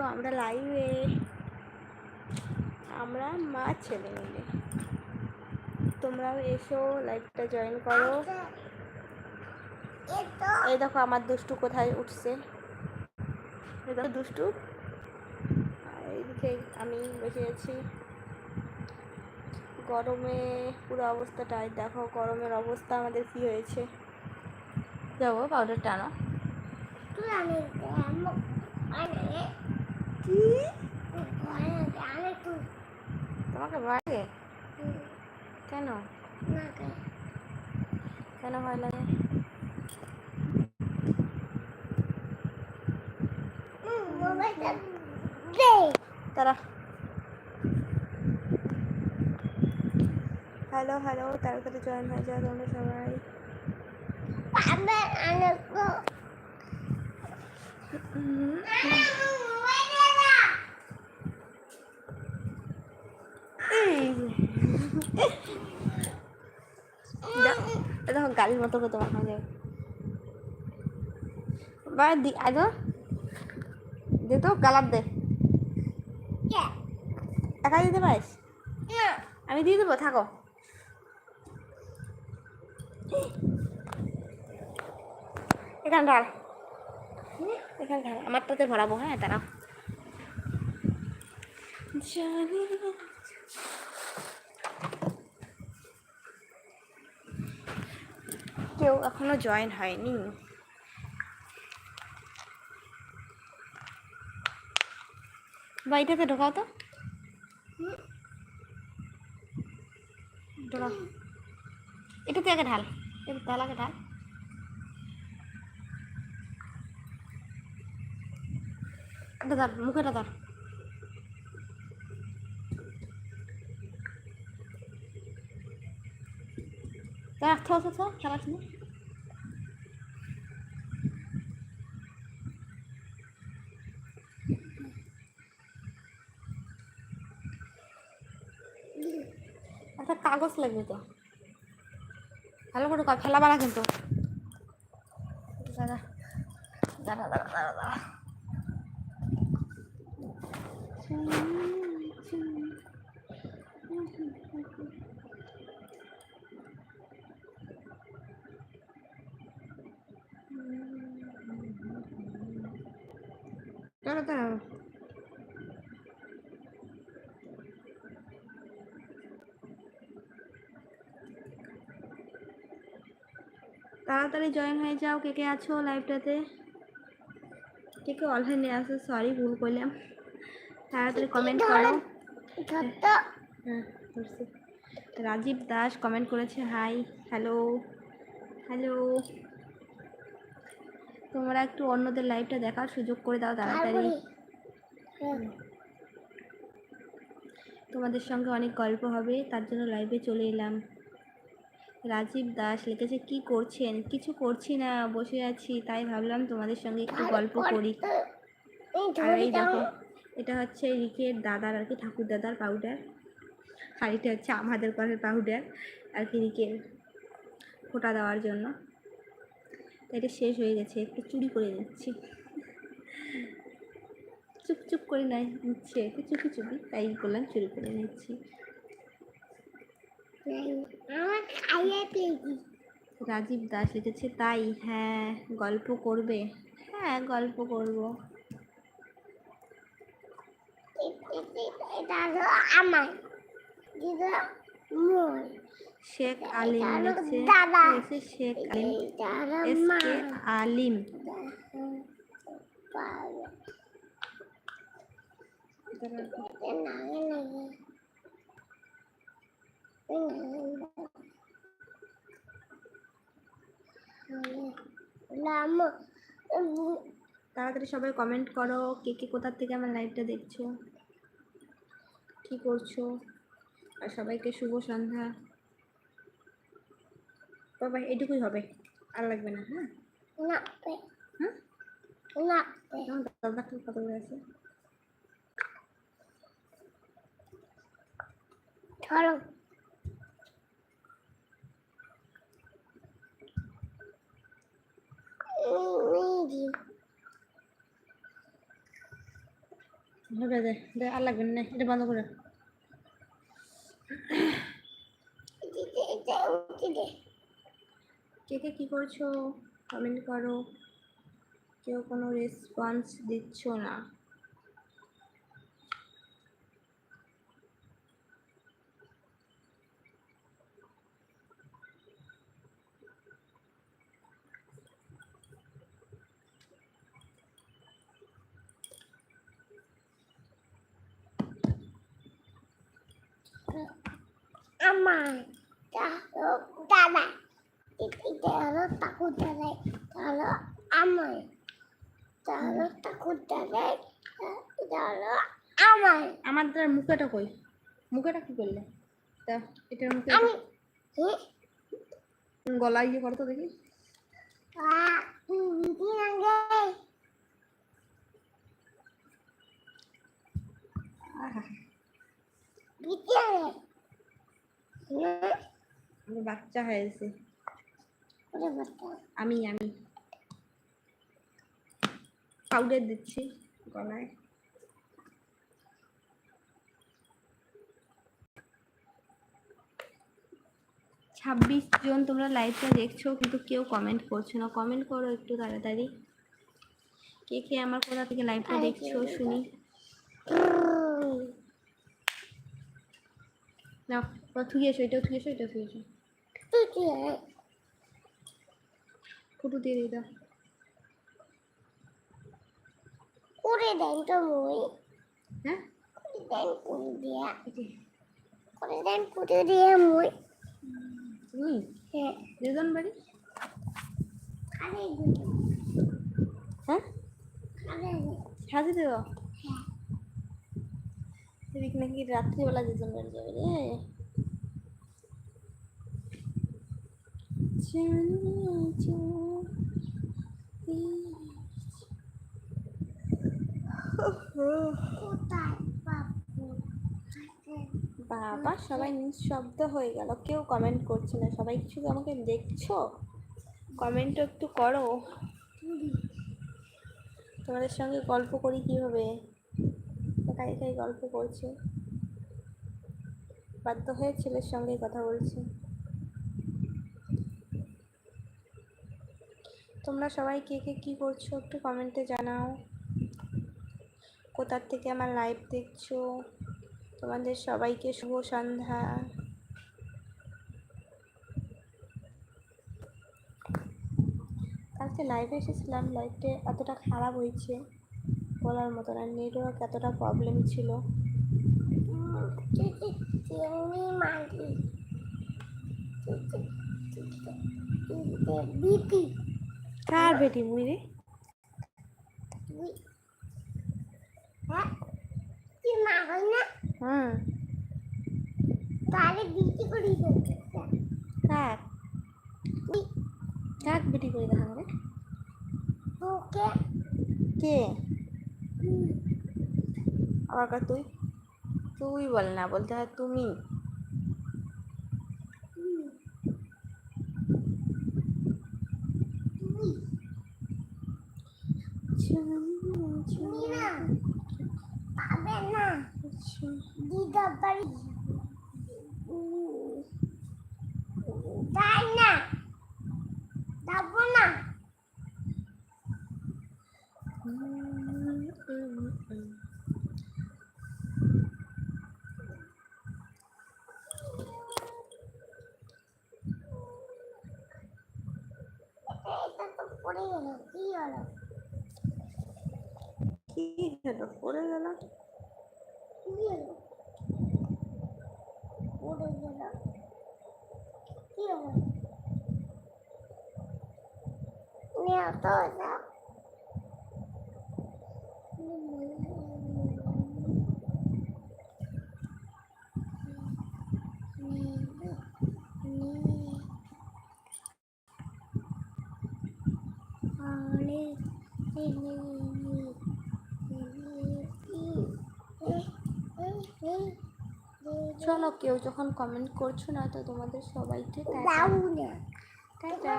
তো আমরা লাইভে আমরা মা ছেলে মিলে। তোমরাও এসো লাইভটা জয়েন করো। এই দেখো আমার দুষ্টু কোথায় উঠছে। এই দেখো দুষ্টু। এইদিকে আমি বসে আছি। গরমে পুরো অবস্থাটাই দেখো গরমের অবস্থা আমাদের কি হয়েছে। যাব পাউডার টানো। কি তোমাকে ভয় লাগে কেন কেন ভয় লাগে তারা। হ্যালো হ্যালো তাড়াতাড়ি জয়েন হয়ে যাও তোমরা সবাই। এই দাও, গাড়ির মতো করে তোমার সঙ্গে বা দি আজ দে তো কালার দে। একাই দিতে পারিস? আমি দিয়ে দেবো থাকো। এখানে ঢাল। এখানে ঢাল। আমারটাতে ভরাবো হ্যাঁ তারা জানি কেউ এখনও জয়েন হয়নি। বাড়িটাতে ঢোকাও তো। ঢোকাও। এটাতে আগে ঢাল এটা তেল আগে ঢাল। এটা ধর, মুখেটা ধর। দেখ থো থো থো খেলাস না একটা কাগজ লাগবে তো। ভালো করে কর ফেলা বাড়া কিন্তু। দাদা দাদা দাদা দাদা দাদা দাঁড়া দাঁড়া তাড়াতাড়ি জয়েন হয়ে যাও কে কে আছো লাইভটাতে কে কে অলরেডি আছো? সরি ভুল করলাম। তাড়াতাড়ি কমেন্ট করো। হ্যাঁ রাজীব দাস কমেন্ট করেছে হাই হ্যালো হ্যালো তোমরা একটু অন্যদের লাইভটা দেখার সুযোগ করে দাও তাড়াতাড়ি। তোমাদের সঙ্গে অনেক গল্প হবে তার জন্য লাইভে চলে এলাম। রাজীব দাস লিখেছে কি করছেন? কিছু করছি না বসে আছি। তাই ভাবলাম তোমাদের সঙ্গে একটু গল্প করি। আর এই দেখো এটা হচ্ছে রিকের দাদার আর কি ঠাকুর দাদার পাউডার আর এটা হচ্ছে আমাদের ঘরের পাউডার আর কি রিকের ফোটা দেওয়ার জন্য। এটা শেষ হয়ে গেছে, একটু চুরি করে নিচ্ছি। চুপ করে নাই, নিচ্ছে একটু চুপি চুপি তাই করলাম চুরি করে নিচ্ছি। রাজীব দাস লিখেছে, তাই হ্যাঁ গল্প করবে। হ্যাঁ গল্প করব। আমার শেখ আলিম এটা লিখছে লিখছে শেখ আলিম এস কে আলিম। তাড়াতাড়ি সবাই কমেন্ট করো কে কে কোথার থেকে আমার লাইভটা দেখছ? কি করছ? আর সবাইকে শুভ সন্ধ্যা। বাবা এটুকুই হবে। আর লাগবে না হ্যাঁ? হ্যাঁ আমার দাদা কত করে আছে? ধরো। আর লাগবে না এটা বন্ধ করে দিদি এটা উঠে দে কে কে কী করছ? কমেন্ট করো। কেউ কোনো রেসপন্স দিচ্ছ না। আমার তাহলে দাদা এটা হলো ঠাকুর দাদাই তাহলে আমার তাহলে ঠাকুর দাদাই এটা হলো আমার আমাদের মুখেটা কই? মুখেটা কি করলে? তা এটার মুখে আমি গলা ইয়ে করো তো দেখি আমার বাচ্চা হয়েছে আমি আমি। পাউডার দিচ্ছি গলায়। ছাব্বিশ জন তোমরা লাইভটা দেখছ কিন্তু কেউ কমেন্ট করছ না। কমেন্ট করো একটু তাড়াতাড়ি। কে কে আমার কোথা থেকে লাইভটা দেখছ শুনি। না থুয়ে এসো এটাও থুয়ে এসো এটাও থুয়ে এসো তুই কি ফটো দিয়ে দিয়ে দাও। করে দেন তো মই হ্যাঁ? দেন করে দিয়া। করে দেন করে দিয়া মই তুমি হ্যাঁ। দুজন বাড়ি আরে হ্যাঁ? আরে সাজে দেবো। হ্যাঁ। এদিক নাকি রাত্রিবেলা দুজন বাড়ি যাবে রে জানিয়ে যো কোথায় বাবু, সবাই নিঃশব্দ হয়ে গেল। কেউ কমেন্ট করছে না। সবাই কিছু আমাকে দেখছ? কমেন্ট একটু করো। তোমাদের সঙ্গে গল্প করি কীভাবে? একা একাই গল্প করছে। বাধ্য হয়ে ছেলের সঙ্গেই কথা বলছি। তোমরা সবাই কে কে কী করছ একটু কমেন্টে জানাও কোথার থেকে আমার লাইভ দেখছ তোমাদের সবাইকে শুভ সন্ধ্যা কালকে লাইভে এসেছিলাম লাইভটা এতটা খারাপ হয়েছে বলার মতো না নেটওয়ার্ক এতটা প্রবলেম ছিল বিপি কার বেটি মুই রে? তুই হ্যাঁ। তাহলে বিপি করি? কার কাক বেটি করে দেখান রে? ওকে। কে? আবার তুই? তুই বল না বলতে হয় তুমি তুই তুই না পাবে না। দিদা বাড়ি তাই না। না কি হলো? কি হলো পড়ে গেল কি হলো পড়ে গেল কি হলো চলো কেউ যখন কমেন্ট করছ না তো তোমাদের সবাইকে টাটা